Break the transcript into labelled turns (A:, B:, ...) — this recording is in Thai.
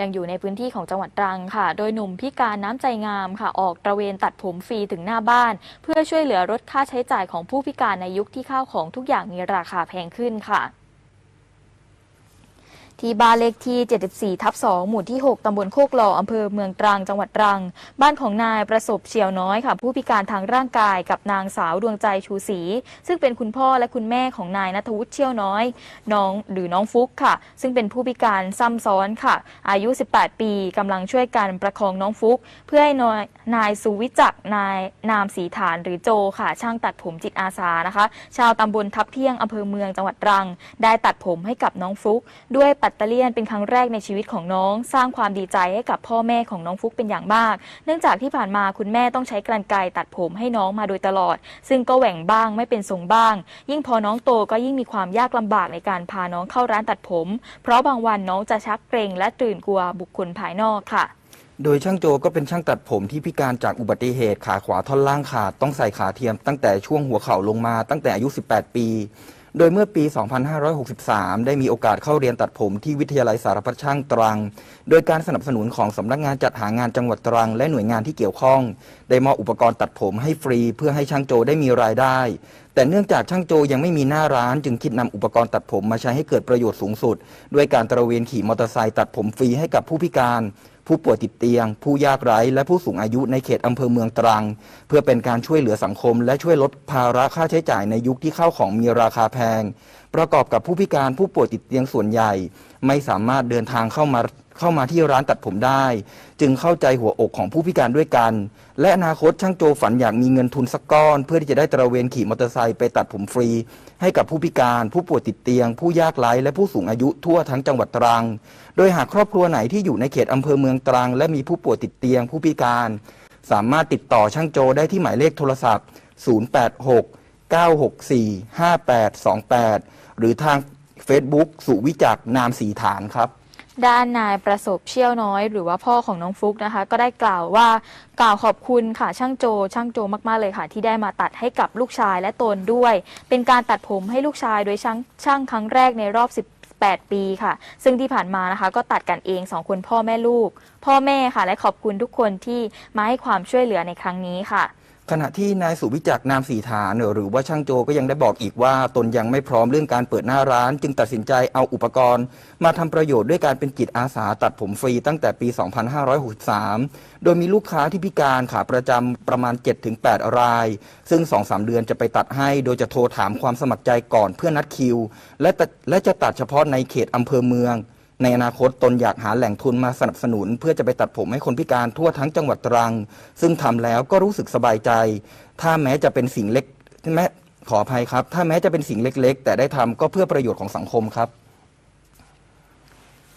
A: ยังอยู่ในพื้นที่ของจังหวัดตรังค่ะ โดยหนุ่มพิการน้ำใจงามค่ะ ออกตระเวนตัดผมฟรีถึงหน้าบ้าน เพื่อช่วยเหลือลดค่าใช้จ่ายของผู้พิการในยุคที่ข้าวของทุกอย่างมีราคาแพงขึ้นค่ะ ที่บ้านเลขที่ 74 ทับ 2 หมู่ที่ 6 ตำบลโคกหล่อ อำเภอเมืองตรัง จังหวัดตรัง บ้านของนายประสบเฉียวน้อยค่ะ ผู้พิการทางร่างกายกับนางสาวดวงใจชูศรีซึ่งเป็นคุณพ่อและคุณแม่ของนายนัทวุฒิเชี่ยวน้อย น้องหรือน้องฟุกค่ะ ซึ่งเป็นผู้พิการซ้ำซ้อนค่ะ อายุ 18 ปีกำลังช่วยกันประคองน้องฟุก เพื่อให้นายนายสุวิจักนายนามสีฐานหรือโจค่ะ ช่างตัดผมจิตอาสานะคะ ชาวตำบลทับเที่ยงอำเภอเมืองจังหวัดตรัง ได้ตัดผมให้กับน้องฟุกด้วยปัเตอร์เลียนเป็นครั้งแรกในชีวิตของน้อง สร้างความดีใจให้กับพ่อแม่ของน้องฟุกเป็นอย่างมาก เนื่องจากที่ผ่านมาคุณแม่ต้องใช้กรรไกรตัดผมให้น้องมาโดยตลอด ซึ่งก็แหว่งบ้างไม่เป็นทรงบ้าง ยิ่งพอน้องโตก็ยิ่งมีความยากลำบากในการพาน้องเข้าร้านตัดผม เพราะบางวันน้องจะชักเกรงและตื่นกลัวบุคคลภายนอกค่ะ
B: โดยช่างโจก็เป็นช่างตัดผมที่พิการจากอุบัติเหตุขาขวาท่อนล่างขาดต้องใส่ขาเทียมตั้งแต่ช่วงหัวเข่าลงมาตั้งแต่อายุ 18 ปี โดยเมื่อปี 2563 ได้มีโอกาสเข้าเรียนตัดผมที่วิทยาลัยสารพัดช่างตรัง โดยการสนับสนุนของสำนักงานจัดหางานจังหวัดตรัง และหน่วยงานที่เกี่ยวข้อง ได้มอบอุปกรณ์ตัดผมให้ฟรี เพื่อให้ช่างโจได้มีรายได้แต่เนื่องจากช่างโจยังไม่มีหน้าร้านจึงคิดนำอุปกรณ์ตัดผมมาใช้ให้เกิดประโยชน์สูงสุด ด้วยการตระเวนขี่มอเตอร์ไซค์ตัดผมฟรีให้กับผู้พิการ ผู้ป่วยติดเตียง ผู้ยากไร้และผู้สูงอายุในเขตอำเภอเมืองตรัง เพื่อเป็นการช่วยเหลือสังคม และช่วยลดภาระค่าใช้จ่ายในยุคที่ข้าวของมีราคาแพง ประกอบกับผู้พิการผู้ป่วยติดเตียงส่วนใหญ่ ไม่สามารถเดินทางเข้ามา เข้ามาที่ร้านตัดผมได้ จึงเข้าใจหัวอกของผู้พิการด้วยกัน และอนาคตช่างโจฝันอยากมีเงินทุนสักก้อน เพื่อที่จะได้ตระเวนขี่มอเตอร์ไซค์ไปตัดผมฟรี ให้กับผู้พิการ ผู้ป่วยติดเตียง ผู้ยากไร้และผู้สูงอายุทั่วทั้งจังหวัดตรัง โดยหากครอบครัวไหนที่อยู่ในเขตอำเภอเมืองตรัง และมีผู้ป่วยติดเตียง ผู้พิการ สามารถติดต่อช่างโจได้ที่หมายเลขโทรศัพท์ 086 964 5828 หรือทาง Facebook สุวิจักนามสีฐานครับ
A: ด้านนายประสบเชี่ยวน้อย หรือว่าพ่อของน้องฟลุกนะคะ ก็ได้กล่าวว่ากล่าวขอบคุณค่ะช่างโจ ช่างโจมากๆเลยค่ะ ที่ได้มาตัดให้กับลูกชายและตนด้วย เป็นการตัดผมให้ลูกชายโดยช่างช่างครั้งแรกในรอบ18ปีค่ะ ซึ่งที่ผ่านมานะคะ ก็ตัดกันเองสองคนพ่อแม่ลูก พ่อแม่ค่ะ และขอบคุณทุกคนที่มาให้ความช่วยเหลือในครั้งนี้ค่ะ
B: ขณะที่นายสุวิจักรนามสีฐานหรือว่าช่างโจก็ยังได้บอกอีกว่า ตนยังไม่พร้อมเรื่องการเปิดหน้าร้าน จึงตัดสินใจเอาอุปกรณ์ มาทำประโยชน์ด้วยการเป็นจิตอาสาตัดผมฟรีตั้งแต่ปี 2563 โดยมีลูกค้าที่พิการขาประจำประมาณ 7-8 ราย ซึ่ง 2-3 เดือนจะไปตัดให้ โดยจะโทรถามความสมัครใจก่อนเพื่อนัดคิว และและจะตัดเฉพาะในเขตอำเภอเมือง ในอนาคตตนอยากหาแหล่งทุนมาสนับสนุน เพื่อจะไปตัดผมให้คนพิการทั่วทั้งจังหวัดตรัง ซึ่งทำแล้วก็รู้สึกสบายใจ ถ้าแม้จะเป็นสิ่งเล็กแม้ขออภัยครับ ถ้าแม้จะเป็นสิ่งเล็ก ๆ แต่ได้ทำก็เพื่อประโยชน์ของสังคมครับ